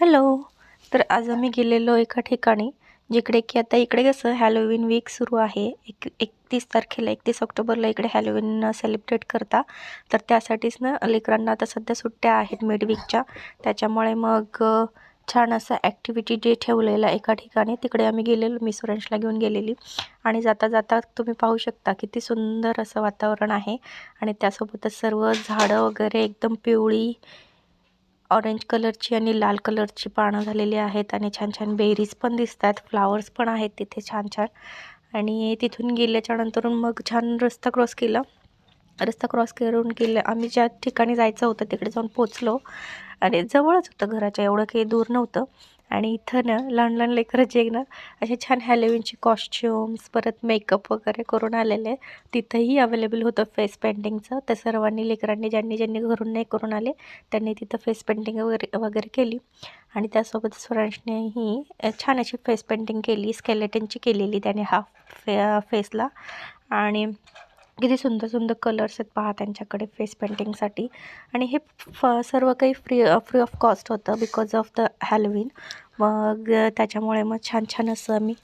Hello. तर आज आम्ही गेलेलो एका ठिकाणी जिकडे की आता इकडे कसं हॅलोविन वीक सुरू आहे. एक एकतीस तारखेला एकतीस ऑक्टोबरला इकडे हॅलोविन सेलिब्रेट करता. तर त्यासाठीच ना लेकरांना आता सध्या सुट्ट्या आहेत मिड वीकच्या त्याच्यामुळे मग छान असं ॲक्टिव्हिटी डे ठेवलेला एका ठिकाणी तिकडे आम्ही गेलेलो मी सुरेशला घेऊन गेलेली. आणि जाता जाता तुम्ही पाहू शकता किती सुंदर असं वातावरण आहे. आणि त्यासोबतच सर्व झाडं वगैरे एकदम पिवळी ऑरेंज कलरची आणि लाल कलरची पानं झालेली आहेत आणि छान छान बेरीज पण दिसतात. फ्लावर्स पण आहेत तिथे छान छान. आणि तिथून गेल्याच्या नंतरून मग छान रस्ता क्रॉस केला. रस्ता क्रॉस करून गेलं आम्ही ज्या ठिकाणी जायचं होतं तिकडे जाऊन पोचलो. आणि जवळच होतं घराच्या एवढं काही दूर नव्हतं. आणि इथं ना लहान लहान लेकरं जे ना असे छान हॅलोविनचे कॉस्ट्युम्स परत मेकअप वगैरे करून आलेले तिथंही अवेलेबल होतं फेस पेंटिंगचं तर सर्वांनी लेकरांनी ज्यांनी ज्यांनी घरून नाही करून आले त्यांनी तिथं फेस पेंटिंग वगैरे वगैरे केली. आणि त्यासोबत स्वरांशनेही छान अशी फेस पेंटिंग केली स्केलेटनची केलेली त्याने हाफ फे फेसला आणि किती सुंदर सुंदर कलर्स आहेत पहा त्यांच्याकडे फेस पेंटिंगसाठी आणि हे फ सर्व काही फ्री फ्री ऑफ कॉस्ट होतं बिकॉज ऑफ द हॅलोविन मग त्याच्यामुळे मग छान छान असं आम्ही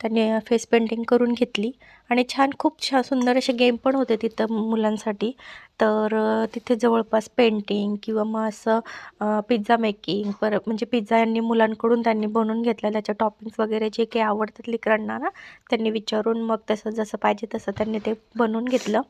त्याने फेस पेंटिंग करून घेतली. आणि छान खूप छान सुंदर असे गेम पण होते तिथं मुलांसाठी. तर तिथे जवळपास पेंटिंग किंवा मग असं पिझ्झा मेकिंग पर म्हणजे पिझ्झा यांनी मुलांकडून त्यांनी बनवून घेतला त्याच्या टॉपिंग्स वगैरे जे काही आवडतात लेकरांना ना त्यांनी विचारून मग तसं जसं पाहिजे तसं त्यांनी ते बनवून घेतलं.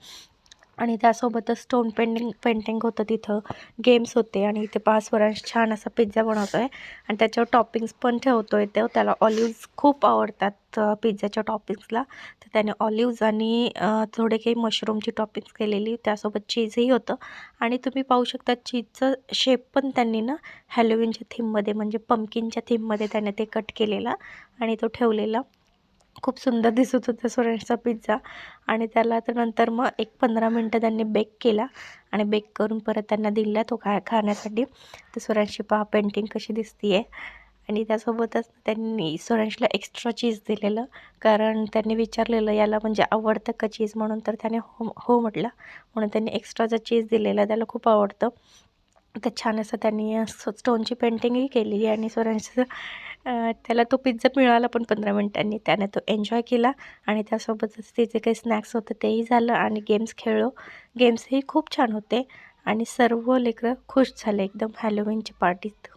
आणि त्यासोबतच स्टोन पेंटिंग पेंटिंग होतं तिथं. गेम्स होते आणि इथे पाच वरांश छान असा पिझ्झा बनवतो आहे आणि त्याच्यावर टॉपिंग्स पण ठेवतो आहे तो. त्याला ऑलिव्ज खूप आवडतात पिझ्झाच्या टॉपिंग्सला तर त्याने ऑलिव्ज आणि थोडे काही मशरूमची टॉपिंग्स केलेली. त्यासोबत चीजही होतं. आणि तुम्ही पाहू शकता चीजचं शेप पण त्यांनी ना हॅलोविनच्या थीममध्ये म्हणजे पंकिनच्या थीममध्ये त्याने ते कट केलेला आणि तो ठेवलेला. खूप सुंदर दिसत होता सुरेशचा पिझ्झा आणि त्याला तर नंतर मग एक पंधरा मिनटं त्यांनी बेक केला. आणि बेक करून परत त्यांना दिला तो खा खाण्यासाठी. तर सुरेशची पहा पेंटिंग कशी दिसती आहे आणि त्यासोबतच त्यांनी सुरेशला एक्स्ट्रा चीज दिलेलं. कारण त्यांनी विचारलेलं याला म्हणजे आवडतं का चीज म्हणून? तर त्याने हो हो म्हटलं. म्हणून त्यांनी एक्स्ट्राचा चीज दिलेला त्याला खूप आवडतं. तर छान असं त्यांनी स्टोनची पेंटिंगही केली आणि स्वरांचं त्याला तो पिझ्झा मिळाला पण पंधरा मिनिटांनी. त्याने तो एन्जॉय केला आणि त्यासोबतच ते काही स्नॅक्स होतं तेही झालं आणि गेम्स खेळलो. गेम्सही खूप छान होते आणि सर्व लेकरं खुश झाले. एकदम हॅलोविनच्या पार्टीत